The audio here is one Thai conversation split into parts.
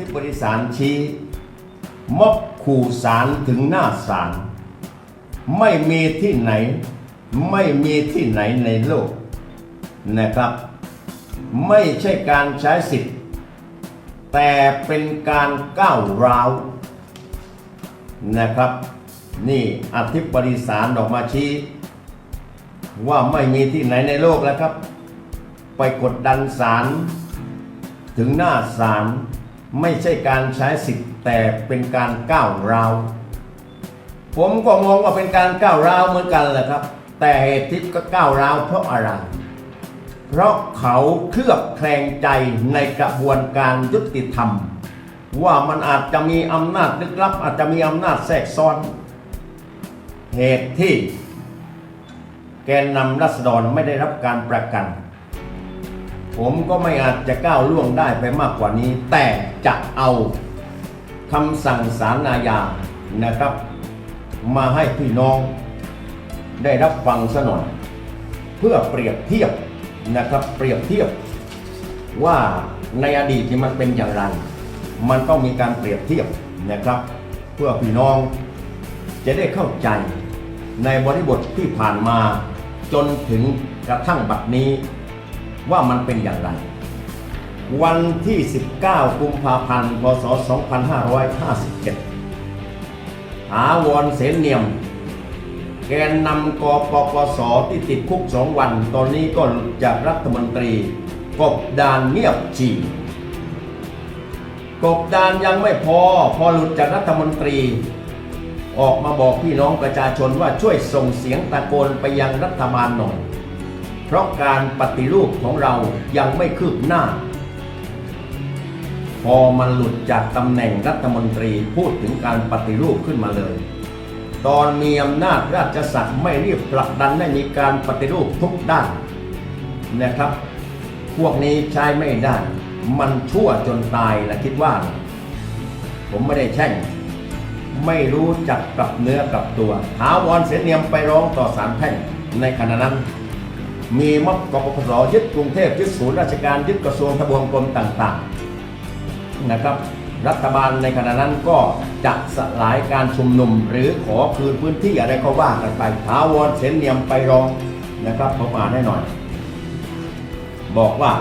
ธิบดีศาลชี้มอบขู่ศาลถึงหน้าศาลไม่มีที่ไหน ไม่มีที่ไหนในโลกนะครับ ไม่ใช่การใช้สิทธิ์ แต่เป็นการก้าวร้าวนะครับ นี่อธิบดีศาลออกมาชี้ว่าไม่มีที่ไหนในโลกแล้วครับ ไปกดดันศาลถึงหน้าศาล ไม่ใช่การใช้สิทธิ์แต่เป็นการก้าวร้าวผมก็มองว่าเป็นการก้าวร้าวเหมือนกันแหละครับ แต่เหตุที่ก็ก้าวร้าวเพราะอะไร เพราะเขาเคลือบแคลงใจในกระบวนการยุติธรรม ว่ามันอาจจะมีอำนาจลึกลับ อาจจะมีอำนาจแทรกซ้อน เหตุที่แกนนำรัษฎรไม่ได้รับการประกัน ผมก็ไม่อาจจะก้าวล่วงได้ไปมากกว่านี้ แต่จะเอาคำสั่งสารอาญานะครับ มาให้พี่น้องได้รับฟังซะหน่อยเพื่อเปรียบเทียบนะครับเปรียบเทียบว่าในอดีตที่มันเป็นอย่างไร มันต้องมีการเปรียบเทียบนะครับ เพื่อพี่น้องจะได้เข้าใจในบริบทที่ผ่านมาจนถึงกระทั่งบัดนี้ ว่ามันเป็นอย่างไร วันที่ 19 กุมภาพันธ์พศ 2557 หาวรเสนเนียม แกนนำกปปสที่ติดคุกสองวัน ตอนนี้ก็หลุดจากรัฐมนตรีกบดานเงียบจีกบดานยังไม่พอ พอหลุดจากรัฐมนตรี ออกมาบอกพี่น้องประชาชนว่าช่วยส่งเสียงตะโกนไปยังรัฐบาลหน่อย เพราะการปฏิรูปของเรายังไม่คืบหน้า พอมันหลุดจากตำแหน่งรัฐมนตรีพูดถึงการปฏิรูปขึ้นมาเลย ตอนมีอำนาจราชสัตว์ไม่รีบผลักดันให้มีการปฏิรูปทุกด้านนะครับ พวกนี้ใช้ไม่ได้ มันชั่วจนตายนะคิดว่า ผมไม่ได้แช่งไม่รู้จักกลับเนื้อกลับตัวหาวรเสนเนียมไปร้องต่อศาลแพ่งในขณะนั้น มีม็อบกปปสยึดกรุงเทพยึดศูนย์ราชการยึดกระทรวงทบวงกรมต่างๆนะครับ รัฐบาลในขณะนั้นก็จะสลายการชุมนุม หรือขอคืนพื้นที่อะไรก็ว่ากันไปถาวรเสนเนียมไปร้องนะครับผมอ่านให้หน่อย บอกว่า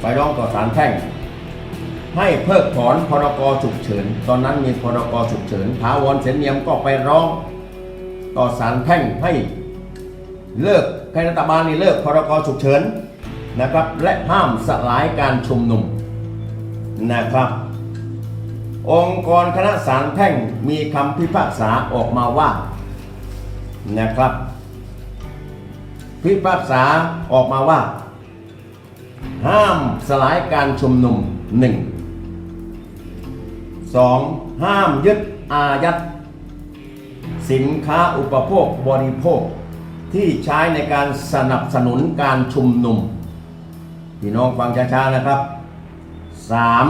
ไปร้องต่อศาลแพ่ง ให้เพิกถอนพรกฉุกเฉิน ตอนนั้นมีพรกฉุกเฉินถาวรเสนเนียมก็ไปร้อง ต่อศาลแพ่งให้เลิก ให้รัฐบาลนี่เลิกพรกฉุกเฉินนะครับ และห้ามสลายการชุมนุมนะครับ องค์กรคณะศาลแพ่งมีคำพิพากษาออกมาว่านะครับ พิพากษาออกมาว่า ห้ามสลายการชุมนุมหนึ่งสองห้ามยึดอายัดสินค้าอุปโภคบริโภค ที่ใช้ในการสนับสนุนการชุมนุม พี่น้องฟังช้าๆนะครับสาม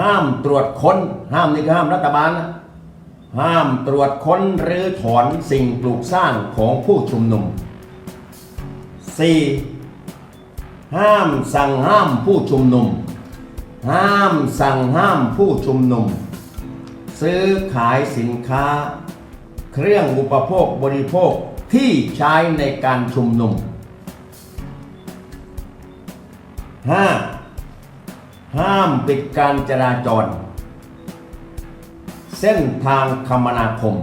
ห้ามตรวจค้น ห้ามนี่คือห้ามรัฐบาลนะห้ามตรวจค้นหรือถอนสิ่งปลูกสร้างของผู้ชุมนุม 4. ห้ามสั่งห้ามผู้ชุมนุม ห้ามสั่งห้ามผู้ชุมนุม ซื้อขายสินค้า เครื่องอุปโภคบริโภค ที่ใช้ในการชุมนุม 5. ห้ามปิดการจราจร เส้นทางคมนาคม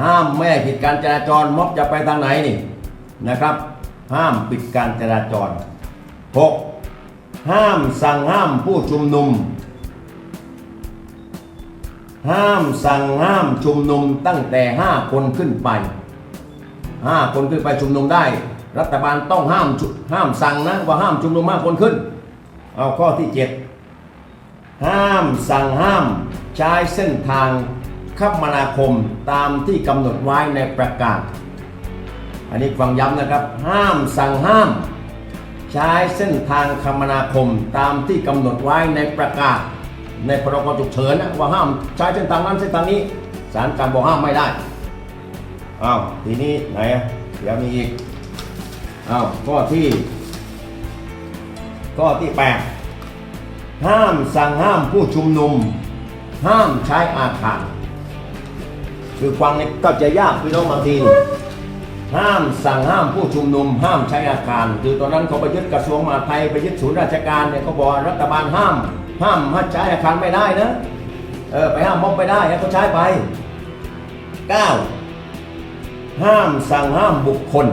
ห้ามไม่ให้ผิดการจราจรม็อบจะไปทางไหนนี่นะครับ ห้ามปิดการจราจร 6. ห้ามสั่งห้ามผู้ชุมนุม ห้ามสั่งห้ามชุมนุมตั้งแต่ 5 คนขึ้นไป 5 คนขึ้นไปชุมนุมได้ รัฐบาลต้องห้ามชุห้ามสั่งนะว่าห้ามชุมนุมมากคนขึ้น เอาข้อที่ 7 ห้ามสั่งห้ามใช้เส้นทางคมนาคมตามที่กำหนดไว้ในประกาศ อันนี้ฟังย้ำนะครับ ห้ามสั่งห้าม ใช้เส้นทางคมนาคมตามที่กำหนดไว้ในประกาศ ในพรกฉุกเฉินนะว่าห้ามใช้เส้นทางนั้นเส้นทางนี้ศาลการบอกห้ามไม่ได้อ้าวทีนี้ไหนอะเดี๋ยวมีอีกอ้าวข้อที่ข้อที่แปดห้ามสั่งห้ามผู้ชุมนุม ห้ามใช้อาคารคือฟังนี่ก็จะยากพี่น้องบางทีนี่ ห้ามสั่งห้ามผู้ชุมนุม ห้ามใช้อาคาร คือตอนนั้นเขาไปยึดกระทรวงมหาดไทยไปยึดศูนย์ราชการเนี่ยเขาบอกรัฐบาลห้าม ห้ามห้ใช้อาคารไม่ได้นะเออไปห้ามม็อบไม่ได้ให้เขาใช้ไปเก้าห้ามสั่งห้ามบุคคล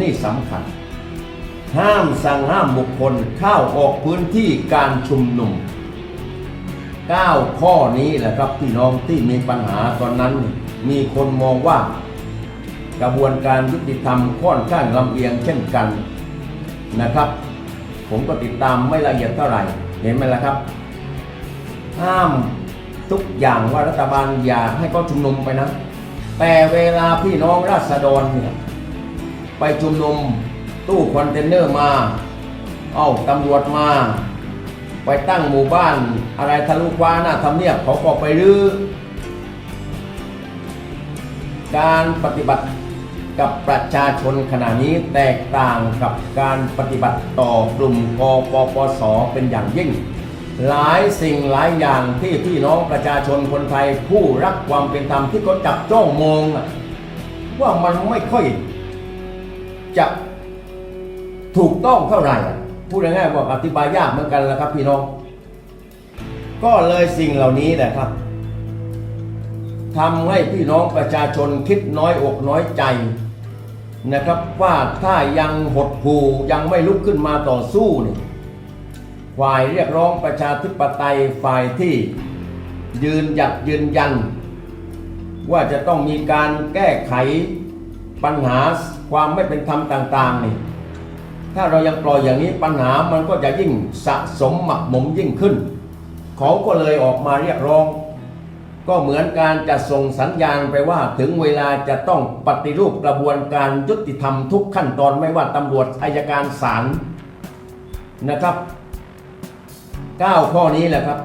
นี่สำคัญ ห้ามสั่งห้ามบุคคลเข้าออกพื้นที่การชุมนุม 9 ข้อนี้แหละครับพี่น้องที่มีปัญหาตอนนั้นมีคนมองว่า กระบวนการยุติธรรมค่อนข้างลำเอียงเช่นกันนะครับ ผมก็ติดตามไม่ละเอียดเท่าไหร่เห็นไหมล่ะครับ ห้ามทุกอย่างว่ารัฐบาลอย่าให้เขาชุมนุมไปนะ แต่เวลาพี่น้องราษฎรเนี่ยไปชุมนุมตู้คอนเทนเนอร์มา เอาตำรวจมา ไปตั้งหมู่บ้านอะไรทะลุฟ้าหน้าทำเนียบเขาก็ไปรื้อการปฏิบัติ กับประชาชนขณะนี้แตกต่างกับการปฏิบัติต่อกลุ่มกปปสเป็นอย่างยิ่ง หลายสิ่งหลายอย่างที่พี่น้องประชาชนคนไทยผู้รักความเป็นธรรมที่เขาจับจ้องมอง ว่ามันไม่ค่อยจะถูกต้องเท่าไหร่พูดง่ายๆว่าอธิบายยากเหมือนกันแหละครับพี่น้อง ก็เลยสิ่งเหล่านี้แหละครับทำให้พี่น้องประชาชนคิดน้อยอกน้อยใจ นะครับว่าถ้ายังหดหู่ยังไม่ลุกขึ้นมาต่อสู้นี่ฝ่ายเรียกร้องประชาธิปไตยฝ่ายที่ยืนหยัดยืนยัน ว่าจะต้องมีการแก้ไขปัญหาความไม่เป็นธรรมต่างๆนี่ถ้าเรายังปล่อยอย่างนี้ปัญหามันก็จะยิ่งสะสมหมักหมมยิ่งขึ้น เขาก็เลยออกมาเรียกร้อง ก็เหมือนการจะส่งสัญญาณไปว่าถึงเวลาจะต้องปฏิรูปกระบวนการยุติธรรมทุกขั้นตอนไม่ว่าตำรวจอายการศาลนะครับ 9 ข้อนี้แหละครับ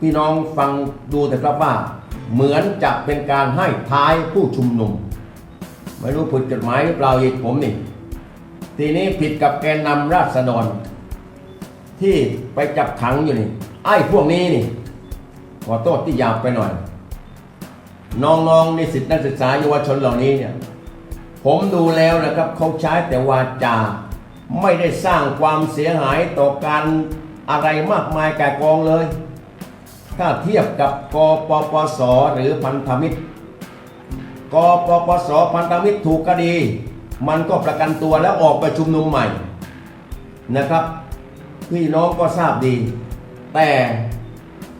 พี่น้องฟังดูแต่ครับว่า เหมือนจะเป็นการให้ท้ายผู้ชุมนุม ไม่รู้ผิดกฎหมายหรือเปล่าอีกผมนี่ ทีนี้ผิดกับแกนนำราษฎร ที่ไปจับขังอยู่นี่ ไอ้พวกนี้นี่ขอโทษที่ยาวไปหน่อย น้องๆนิสิตนักศึกษาเยาวชนเหล่านี้เนี่ยผมดูแล้วนะครับเขาใช้แต่วาจา ไม่ได้สร้างความเสียหายต่อการอะไรมากมายแก่กองเลย ถ้าเทียบกับกปปสหรือพันธมิตรกปปสพันธมิตรถูกคดี มันก็ประกันตัวแล้วออกไปชุมนุมใหม่นะครับ พี่น้องก็ทราบดี แต่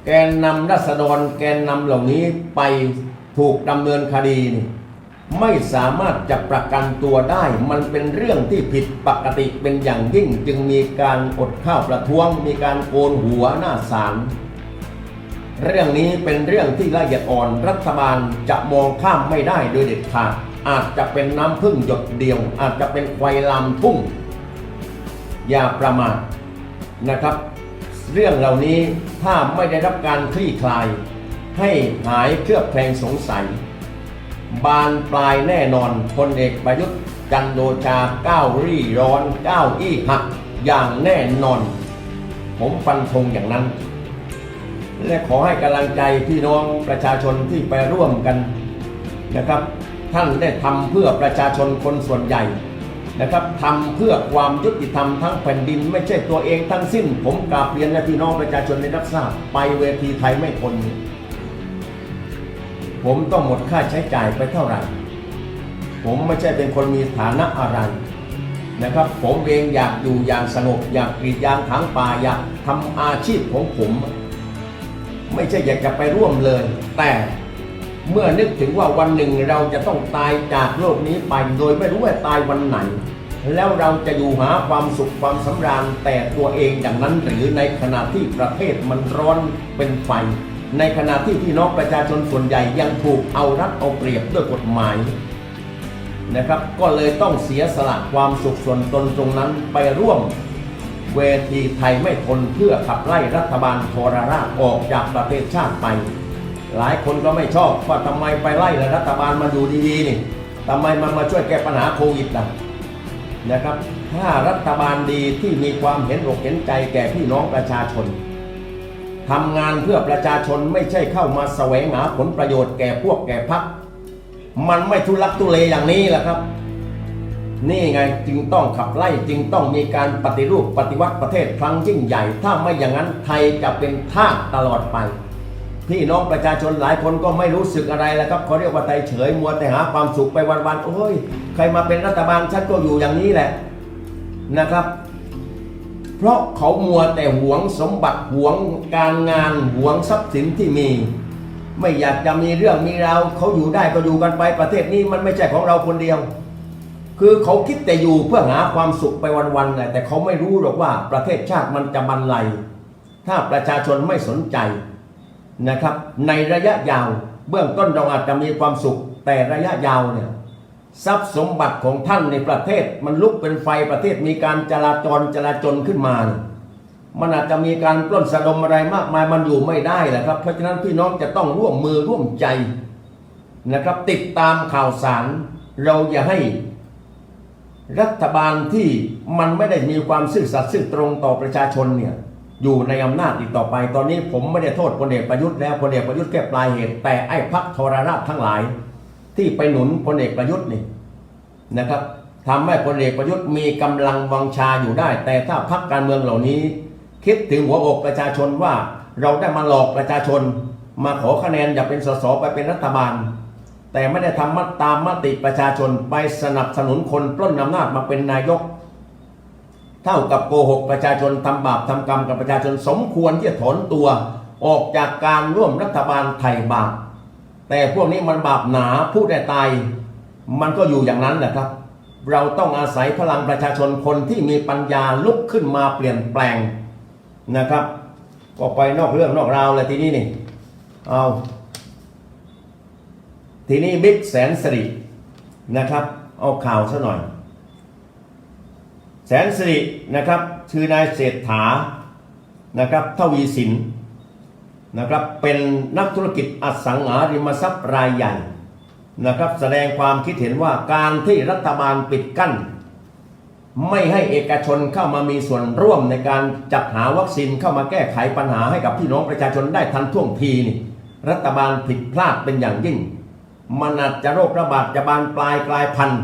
แกนนำรัษฎรแกนนำเหล่านี้ไป ถูกดำเนินคดีนี่ไม่สามารถจะประกันตัวได้ มันเป็นเรื่องที่ผิดปกติเป็นอย่างยิ่ง จึงมีการอดข้าวประท้วง มีการโกนหัวหน้าศาลเรื่องนี้เป็นเรื่องที่ละเอียดอ่อนรัฐบาลจะมองข้ามไม่ได้โดยเด็ดขาด อาจจะเป็นน้ำพึ่งหยดเดียว อาจจะเป็นไฟลามทุ่ง อย่าประมาทนะครับ เรื่องเหล่านี้ถ้าไม่ได้รับการคลี่คลาย ให้หายเครือบแคลงสงสัย บานปลายแน่นอนพลเอกประยุทธ์จันโอชาก้าวรี่ร้อนก้าวอี้หักอย่างแน่นอน ผมฟันธงอย่างนั้น และขอให้กำลังใจพี่น้องประชาชนที่ไปร่วมกันนะครับ ท่านได้ทำเพื่อประชาชนคนส่วนใหญ่นะครับทำเพื่อความยุติธรรมทั้งแผ่นดิน ไม่ใช่ตัวเองทั้งสิ้น ผมกราบเรียนและพี่น้องประชาชนได้รับทราบ ไปเวทีไทยไม่ทน ผมต้องหมดค่าใช้จ่ายไปเท่าไหร่ ผมไม่ใช่เป็นคนมีฐานะอะไรนะครับ ผมเองอยากอยู่อย่างสงบอยากกรีดยางถางป่าอยากทำอาชีพของผม ไม่ใช่อยากจะไปร่วมเลย แต่เมื่อนึกถึงว่าวันหนึ่งเราจะต้องตายจากโลกนี้ไปโดยไม่รู้ว่าตายวันไหน แล้วเราจะอยู่หาความสุขความสำราญแต่ตัวเองอย่างนั้นหรือในขณะที่ประเทศมันร้อนเป็นไฟ ในขณะที่พี่น้องประชาชนส่วนใหญ่ยังถูกเอารัดเอาเปรียบด้วยกฎหมายนะครับ ก็เลยต้องเสียสละความสุขส่วนตนตรงนั้นไปร่วม เวทีไทยไม่ทนเพื่อขับไล่รัฐบาลทรราชออกจากประเทศชาติไป หลายคนก็ไม่ชอบว่าทำไมไปไล่รัฐบาลมาอยู่ดีๆนี่ทำไมมันมาช่วยแก้ปัญหาโควิดล่ะนะครับ ถ้ารัฐบาลดีที่มีความเห็นอกเห็นใจแก่พี่น้องประชาชน ทำงานเพื่อประชาชนไม่ใช่เข้ามาแสวงหาผลประโยชน์แก่พวกแก่พักมันไม่ทุลักทุเลอย่างนี้แหละครับ นี่ไงจึงต้องขับไล่จึงต้องมีการปฏิรูปปฏิวัติประเทศครั้งยิ่งใหญ่ ถ้าไม่อย่างนั้นไทยจะเป็นทาสตลอดไป พี่น้องประชาชนหลายคนก็ไม่รู้สึกอะไรแล้วครับเขาเรียกว่าไทยเฉยมัวแต่หาความสุขไปวันๆโอ้ยใครมาเป็นรัฐบาลฉันก็อยู่อย่างนี้แหละนะครับ เพราะเขามัวแต่หวงสมบัติหวงการงานหวงทรัพย์สินที่มี ไม่อยากจะมีเรื่องมีราวเขาอยู่ได้ก็อยู่กันไปประเทศนี้มันไม่ใช่ของเราคนเดียว คือเขาคิดแต่อยู่เพื่อหาความสุขไปวันๆแหละแต่เขาไม่รู้หรอกว่าประเทศชาติมันจะบรรลัยถ้าประชาชนไม่สนใจนะครับ ในระยะยาวเบื้องต้นเราอาจจะมีความสุขแต่ระยะยาวเนี่ย ทรัพย์สมบัติของท่านในประเทศ มันลุกเป็นไฟประเทศมีการจราจรจราจนขึ้นมานมันอาจจะมีการปล้นสะดมอะไรมากมายมันอยู่ไม่ได้แหละครับเพราะฉะนั้นพี่น้องจะต้องร่วมมือร่วมใจนะครับ ติดตามข่าวสาร เราอย่าให้รัฐบาลที่มันไม่ได้มีความซื่อสัตย์ซื่อตรงต่อประชาชนเนี่ยอยู่ในอำนาจอีกต่อไป ตอนนี้ผมไม่ได้โทษพลเอกประยุทธ์แล้วพลเอกประยุทธ์แค่ปลายเหตุแต่ไอ้พักทรราชทั้งหลาย ที่ไปหนุนพลเอกประยุทธ์นี่นะครับทำให้พลเอกประยุทธ์มีกำลังวังชาอยู่ได้ แต่ถ้าพักการเมืองเหล่านี้ คิดถึงหัวอกประชาชนว่าเราได้มาหลอกประชาชน มาขอคะแนนอยากเป็นสสไปเป็นรัฐบาล แต่ไม่ได้ทำมัตามมติประชาชนไปสนับสนุนคนปล้นอำนาจมาเป็นนายก เท่ากับโกหกประชาชนทำบาปทำกรรมกับประชาชนสมควรที่จะถอนตัว ออกจากการร่วมรัฐบาลไทยบาป แต่พวกนี้มันบาปหนาพูดได้ตาย มันก็อยู่อย่างนั้นแหละครับ เราต้องอาศัยพลังประชาชนคนที่มีปัญญาลุกขึ้นมาเปลี่ยนแปลงนะครับ ก็ไปนอกเรื่องนอกราวเลยทีนี้นี่เอาทีนี้บิ๊กแสนสิรินะครับ เอาข่าวซะหน่อย แสนสิรินะครับชื่อนายเศรษฐานะครับทวีสิน นะครับเป็นนักธุรกิจอสังหาริมทรัพย์รายใหญ่นะครับแสดงความคิดเห็นว่าการที่รัฐบาลปิดกั้น ไม่ให้เอกชนเข้ามามีส่วนร่วมในการจัดหาวัคซีนเข้ามาแก้ไขปัญหาให้กับพี่น้องประชาชนได้ทันท่วงทีนี่รัฐบาลผิดพลาดเป็นอย่างยิ่ง มันอาจจะโรคระบาดจะบานปลายกลายพันธุ์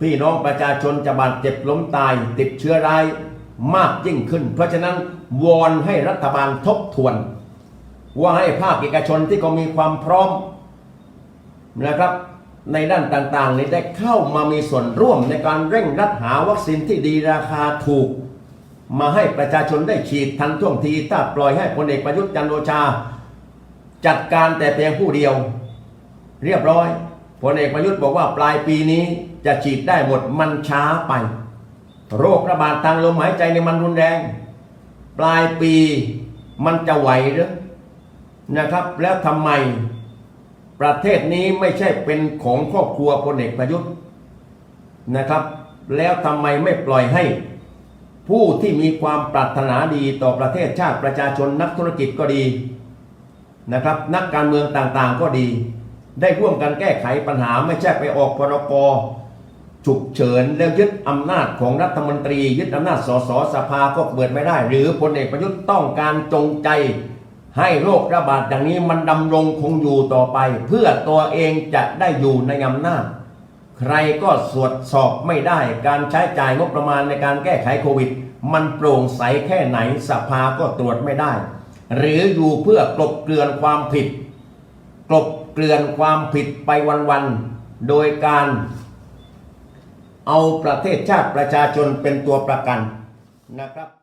พี่น้องประชาชนจะบาดเจ็บล้มตายติดเชื้อร้ายมากยิ่งขึ้น เพราะฉะนั้นวอนให้รัฐบาลทบทวน ว่าให้ภาคเอกชนที่ก็มีความพร้อมนะครับในด้านต่างๆนี้ได้เข้ามามีส่วนร่วมในการเร่งรัดหาวัคซีนที่ดีราคาถูก มาให้ประชาชนได้ฉีดทันท่วงที ถ้าปล่อยให้พลเอกประยุทธ์จันโอชา จัดการแต่เพียงผู้เดียว เรียบร้อยพลเอกประยุทธ์บอกว่าปลายปีนี้จะฉีดได้หมดมันช้าไป โรคระบาดทางลมหายใจในมันรุนแรง ปลายปีมันจะไหวหรือ นะครับ แล้วทำไมประเทศนี้ไม่ใช่เป็นของครอบครัวพลเอกประยุทธ์นะครับ แล้วทำไมไม่ปล่อยให้ ผู้ที่มีความปรารถนาดีต่อประเทศชาติประชาชนนักธุรกิจก็ดีนะครับ นักการเมืองต่างๆก็ดี ได้ร่วมกันแก้ไขปัญหาไม่ใช่ไปออกพรกฉุกเฉินแล้วยึดอำนาจของรัฐมนตรี ยึดอำนาจสสสภาก็เปิดไม่ได้ หรือพลเอกประยุทธ์ต้องการจงใจ ให้โรคระบาดอย่างนี้มันดำรงคงอยู่ต่อไป เพื่อตัวเองจะได้อยู่ในอำนาจ ใครก็สวดสอบไม่ได้ การใช้จ่ายงบประมาณในการแก้ไขโควิด มันโปร่งใสแค่ไหนสภาก็ตรวจไม่ได้ หรืออยู่เพื่อกลบเกลื่อนความผิด กลบเกลื่อนความผิดไปวันๆโดยการเอาประเทศชาติประชาชนเป็นตัวประกันนะครับ